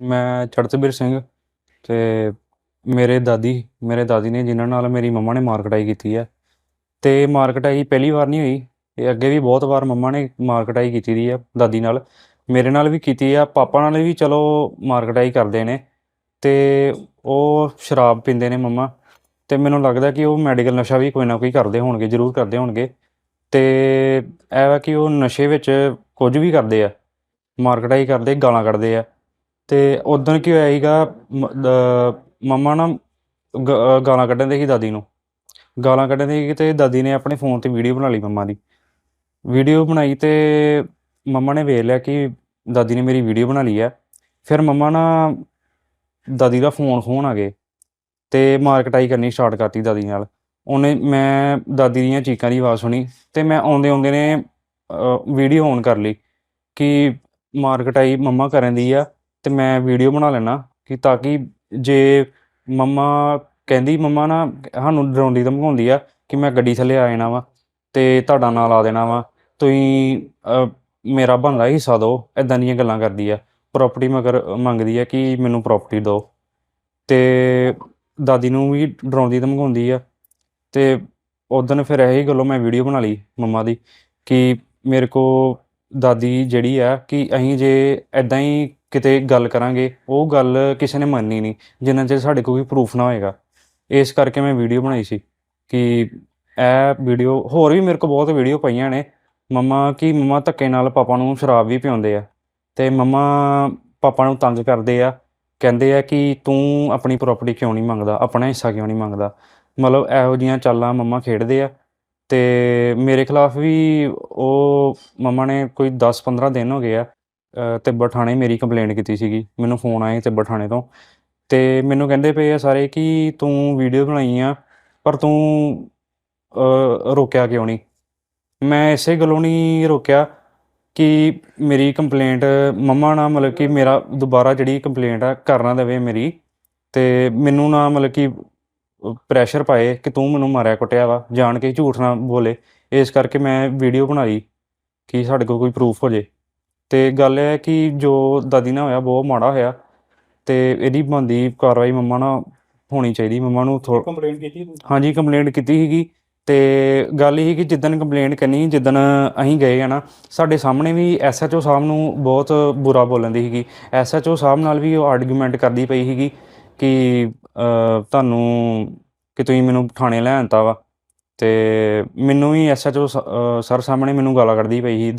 ਮੈਂ ਚੜਤਬੀਰ ਸਿੰਘ ਤੇ ਮੇਰੇ ਦਾਦੀ ਮੇਰੇ ਦਾਦੀ ਨੇ ਜਿਨ੍ਹਾਂ ਨਾਲ ਮੇਰੀ ਮੰਮਾ ਨੇ ਮਾਰ ਕਟਾਈ ਕੀਤੀ ਹੈ ਤੇ ਮਾਰ ਕਟਾਈ ਪਹਿਲੀ ਵਾਰ ਨਹੀਂ ਹੋਈ, ਇਹ ਅੱਗੇ ਵੀ ਬਹੁਤ ਵਾਰ ਮੰਮਾ ਨੇ ਮਾਰ ਕਟਾਈ ਕੀਤੀ ਦੀ ਆ, ਦਾਦੀ ਨਾਲ। ਮੇਰੇ ਨਾਲ ਵੀ ਕੀਤੀ ਆ, ਪਾਪਾ ਨਾਲ ਵੀ ਚਲੋ ਮਾਰ ਕਟਾਈ ਕਰਦੇ ਨੇ ਤੇ ਉਹ ਸ਼ਰਾਬ ਪੀਂਦੇ ਨੇ ਮੰਮਾ। ਤੇ ਮੈਨੂੰ ਲੱਗਦਾ ਕਿ ਉਹ ਮੈਡੀਕਲ ਨਸ਼ਾ ਵੀ ਕੋਈ ਨਾ ਕੋਈ ਕਰਦੇ ਹੋਣਗੇ, ਜ਼ਰੂਰ ਕਰਦੇ ਹੋਣਗੇ। ਤੇ ਇਹ ਵਾ ਕਿ ਉਹ ਨਸ਼ੇ ਵਿੱਚ ਕੁਝ ਵੀ ਕਰਦੇ ਆ, ਮਾਰ ਕੁਟਾਈ ਕਰਦੇ, ਗਾਲਾਂ ਕੱਢਦੇ ਆ। ਤੇ ਉਦੋਂ ਕੀ ਹੋਇਆ ਸੀਗਾ, ਮ- ਮੰਮਾ ਨਾ ਗ- ਗਾਲਾਂ ਕੱਢਣ ਦੇ ਸੀ ਦਾਦੀ ਨੂੰ। ਗਾਲਾਂ ਕੱਢਣ ਦੇ ਸੀ ਤੇ ਦਾਦੀ ਨੇ ਆਪਣੇ ਫੋਨ ਤੇ ਵੀਡੀਓ ਬਣਾ ਲਈ ਮੰਮਾ ਦੀ। ਵੀਡੀਓ ਬਣਾਈ ਤੇ ਮੰਮਾ ਨੇ ਵੇਖ ਲਿਆ ਕਿ ਦਾਦੀ ਨੇ ਮੇਰੀ ਵੀਡੀਓ ਬਣਾ ਲਈ ਹੈ ਫਿਰ ਮੰਮਾ ਨਾ ਦਾਦੀ ਦਾ ਫੋਨ ਫੋਨ ਆ ਗਏ ਤੇ ਮਾਰ ਕੁਟਾਈ ਕਰਨੀ ਸਟਾਰਟ ਕਰਤੀ ਦਾਦੀ ਨਾਲ। ਉਹਨੇ, ਮੈਂ ਦਾਦੀ ਦੀਆਂ ਚੀਕਾਂ ਦੀ ਆਵਾਜ਼ ਸੁਣੀ ਤੇ ਮੈਂ ਆਉਂਦੇ ਆਉਂਦੇ ਨੇ ਵੀਡੀਓ ਔਨ ਕਰ ਲਈ ਕਿ ਮਾਰ ਕੁਟਾਈ ਮੰਮਾ ਕਰਨ ਦੀ ਆ ਤੇ ਮੈਂ ਵੀਡੀਓ ਬਣਾ ਲੈਣਾ ਕਿ ਤਾਂ ਕਿ ਜੇ ਮੰਮਾ ਕਹਿੰਦੀ ਮੰਮਾ ਨਾ ਸਾਨੂੰ ਡਰਾਉਂਦੀ ਧਮਕਾਉਂਦੀ ਆ ਕਿ ਮੈਂ ਗੱਡੀ ਥੱਲੇ ਆ ਜਾਣਾ ਵਾ ਤੇ ਤੁਹਾਡਾ ਨਾਂ ਲਾ ਦੇਣਾ ਵਾ ਤੁਸੀਂ ਅ, ਮੇਰਾ ਬਣਦਾ ਹਿੱਸਾ ਦਿਓ ਇਦਾਂ ਦੀਆਂ ਗੱਲਾਂ ਕਰਦੀ ਆ। ਪ੍ਰਾਪਰਟੀ ਮਗਰ ਮੰਗਦੀ ਆ ਕਿ ਮੈਨੂੰ ਪ੍ਰਾਪਰਟੀ ਦਿਓ। ਤੇ ਦਾਦੀ ਨੂੰ ਵੀ ਡਰਾਉਂਦੀ ਧਮਕਾਉਂਦੀ ਆ। ਤੇ ਉਦੋਂ ਫਿਰ ਇਹੀ ਗੱਲੋਂ ਮੈਂ ਵੀਡੀਓ ਬਣਾ ਲਈ ਮੰਮਾ ਦੀ ਕਿ ਮੇਰੇ ਕੋ ਦਾਦੀ ਜਿਹੜੀ ਆ ਕਿ ਅਸੀਂ ਜੇ ਐਦਾਂ ਹੀ ਕਿਤੇ ਗੱਲ ਕਰਾਂਗੇ, ਉਹ ਗੱਲ ਕਿਸੇ ਨੇ ਮੰਨੀ ਨਹੀਂ, ਜਿੰਨਾ ਚਿਰ ਸਾਡੇ ਕੋਲ ਕੋਈ ਪ੍ਰੂਫ ਨਾ ਹੋਏਗਾ। ਇਸ ਕਰਕੇ ਮੈਂ ਵੀਡੀਓ ਬਣਾਈ ਸੀ ਕਿ ਇਹ ਵੀਡੀਓ ਹੋਰ ਵੀ ਮੇਰੇ ਕੋਲ ਬਹੁਤ ਵੀਡੀਓ ਪਈਆਂ ਨੇ। ਮੰਮਾ ਕਿ ਮੰਮਾ ਧੱਕੇ ਨਾਲ ਪਾਪਾ ਨੂੰ ਸ਼ਰਾਬ ਵੀ ਪਿਆਉਂਦੇ ਆ ਤੇ ਮੰਮਾ ਪਾਪਾ ਨੂੰ ਤੰਗ ਕਰਦੇ ਆ, ਕਹਿੰਦੇ ਆ ਕਿ ਤੂੰ ਆਪਣੀ ਪ੍ਰਾਪਰਟੀ ਕਿਉਂ ਨਹੀਂ ਮੰਗਦਾ, ਆਪਣਾ ਹਿੱਸਾ ਕਿਉਂ ਨਹੀਂ ਮੰਗਦਾ? ਮਤਲਬ ਇਹੋ ਜੀਆਂ ਚਾਲਾਂ ਮੰਮਾ ਖੇਡਦੇ ਆ ਤੇ ਮੇਰੇ ਖਿਲਾਫ ਵੀ ਉਹ ਮੰਮਾ ਨੇ ਕੋਈ 10-15 ਦਿਨ ਹੋ ਗਏ ਆ ਤਿੱਬਤ ਥਾਣੇ ਮੇਰੀ ਕੰਪਲੇਂਟ ਕੀਤੀ ਸੀਗੀ। ਮੈਨੂੰ ਫੋਨ ਆਏ ਤਿੱਬਤ ਥਾਣੇ ਤੋਂ। ਤੇ ਮੈਨੂੰ ਕਹਿੰਦੇ ਪਏ ਆ ਸਾਰੇ ਕਿ ਤੂੰ ਵੀਡੀਓ ਬਣਾਈ ਆ, ਪਰ ਤੂੰ ਰੋਕਿਆ ਕਿਉਂ ਨਹੀਂ? ਮੈਂ ਇਸੇ ਗੱਲੋਂ ਨਹੀਂ ਰੋਕਿਆ ਕਿ ਮੇਰੀ ਕੰਪਲੇਂਟ ਮੰਮਾ ਨਾਲ ਮਤਲਬ ਕਿ ਮੇਰਾ ਦੁਬਾਰਾ ਜਿਹੜੀ ਕੰਪਲੇਂਟ ਆ ਕਰਨਾ ਦੇਵੇ ਮੇਰੀ। ਤੇ ਮੈਨੂੰ ਨਾ ਮਤਲਬ ਕਿ ਪ੍ਰੈਸ਼ਰ ਪਾਏ ਕਿ ਤੂੰ ਮੈਨੂੰ ਮਾਰਿਆ ਕੁੱਟਿਆ ਵਾ। ਜਾਣ ਕੇ ਝੂਠ ਨਾ ਬੋਲੇ। ਇਸ ਕਰਕੇ ਮੈਂ ਵੀਡੀਓ ਬਣਾਈ ਕਿ ਸਾਡੇ ਕੋਲ ਕੋਈ ਪ੍ਰੂਫ ਹੋ ਜੇ। ਤੇ ਗੱਲ ਇਹ ਹੈ ਕਿ ਜੋ ਦਾਦੀ ਨਾਲ ਹੋਇਆ ਬਹੁਤ ਮਾੜਾ ਹੋਇਆ ਤੇ ਇਹਦੀ ਬਣਦੀ ਕਾਰਵਾਈ ਮੰਮਾ ਨਾਲ ਹੋਣੀ ਚਾਹੀਦੀ ਮੰਮਾ ਨੂੰ ਥੋ ਕੰਪਲੇਂਟ ਕੀਤੀ ਹਾਂਜੀ ਕੰਪਲੇਂਟ ਕੀਤੀ ਸੀਗੀ ਤੇ ਗੱਲ ਇਹ ਕਿ ਜਿੱਦਣ ਕੰਪਲੇਂਟ ਕਰਨੀ ਜਿੱਦਣ ਅਸੀਂ ਗਏ ਆ ਨਾ ਸਾਡੇ ਸਾਹਮਣੇ ਵੀ ਐਸਐਚਓ ਸਾਹਿਬ ਨੂੰ ਬਹੁਤ ਬੁਰਾ ਬੋਲਣ ਦੀ ਸੀਗੀ। ਐਸਐਚਓ ਸਾਹਿਬ ਨਾਲ ਵੀ ਉਹ ਆਰਗੂਮੈਂਟ ਕਰਦੀ ਪਈ ਸੀਗੀ ਕਿ ਤੁਹਾਨੂੰ ਕਿ ਤੁਸੀਂ ਮੈਨੂੰ ਥਾਣੇ ਲੈ ਆਂਤਾ ਵਾ ਤੇ ਮੈਨੂੰ ਵੀ ਐਸਐਚਓ ਸਰ ਸਾਹਮਣੇ ਮੈਨੂੰ ਗਾਲਾਂ ਕੱਢਦੀ ਪਈ ਸੀ।